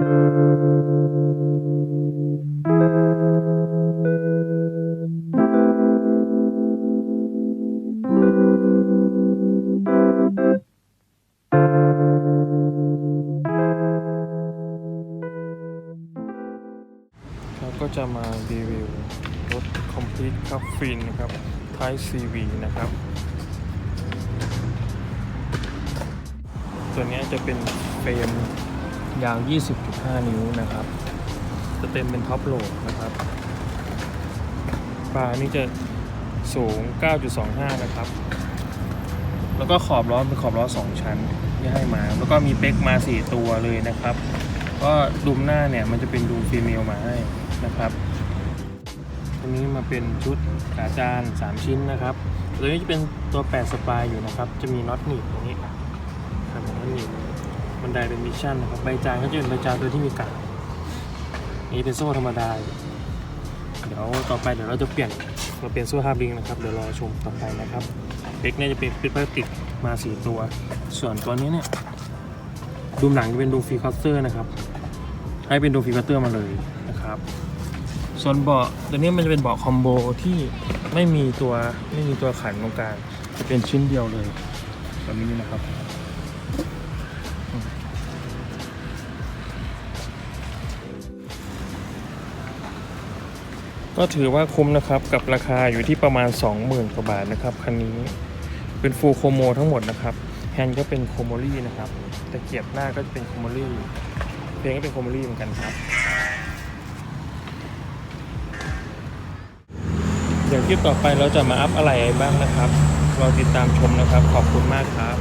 เราก็จะมารีวิวรถ Complete c a f f i n นะครับ Type CV นะครับ ตัวนี้จะเป็นเฟรม ยาว 20.5 นิ้วนะครับ จะเต็มเป็นท็อปโหลดนะครับปลายนี่จะสูง 9.25 นะครับ แล้วก็ขอบล้อเป็นขอบล้อ 2 ชั้นที่ให้มา แล้วก็มีเป๊กมา 4 ตัวเลยนะครับ ก็ดุมหน้าเนี่ยมันจะเป็นดุมฟีเมลมาให้นะครับตัวนี้มาเป็นชุดขาจาน 3 ชิ้นนะครับ ตัวนี้จะเป็นตัวแปดสปายอยู่นะครับ จะมีน็อตหนีบตรงนี้ครับน็อตหนีบ นไดเป็นมิชชั่นนะครับใบจานก็จะเป็นใบจานตัวที่มีกาวนี่เป็นโซ่ธรรมดา เดี๋ยวต่อไปเดี๋ยวเราจะเปลี่ยนมาเป็นโซ่ฮาร์บลิงนะครับเดี๋ยวรอชมต่อไปนะครับเป๊กเนี่ยจะเป็นเป็นพลาสติกมา4ตัว ส่วนตัวนี้เนี่ยดูมหลังจะเป็นดูฟีคัสเตอร์นะครับ ให้เป็นดูฟีคัสเตอร์มาเลยนะครับ ส่วนเบาะตัวนี้มันจะเป็นเบาะคอมโบที่ไม่มีตัวไม่มีตัวขันตรงกลางจะเป็นชิ้นเดียวเลยแบบนี้นะครับ ก็ถือว่าคุ้มนะครับกับราคาอยู่ที่ประมาณ 20,000กว่าบาทนะครับคันนี้เป็นฟูลโคโมทั้งหมดนะครับแฮนด์ก็เป็นโคโมลี่นะครับตะเกียบหน้าก็จะเป็นโคโมอรี่เพลงก็เป็นโคโมอรี่เหมือนกันครับ เดี๋ยวคลิปต่อไปเราจะมาอัพอะไรบ้างนะครับรอติดตามชมนะครับ ขอบคุณมากครับ